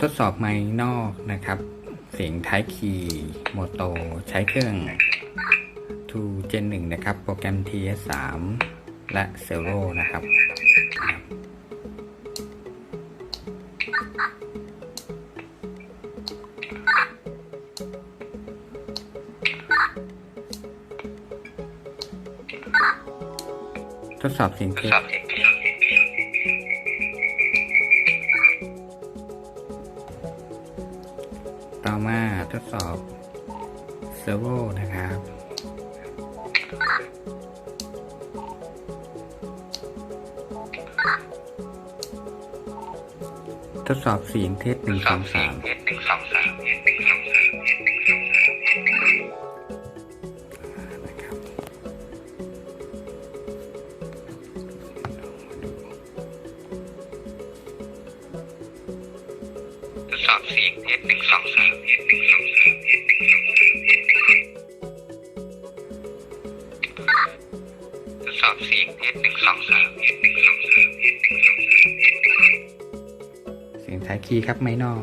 ทดสอบไมค์นอกนะครับ เสียงท้ายคีย์โมโตใช้เครื่อง 2 Gen 1นะครับ โปรแกรม TS3 และ c e l o นะครับ ทดสอบเสียงเทส ต่อมาทดสอบเซอร์โวนะครับทดสอบเสียงเทสหนึ่งสองสามเทสหนึ่งสองสาม ทดสอบเสียงเอสหนึ่งสองสามทดสอบเสียงเอสหนึ่งสองสามเสียงท้ายคีย์ครับไม่นอก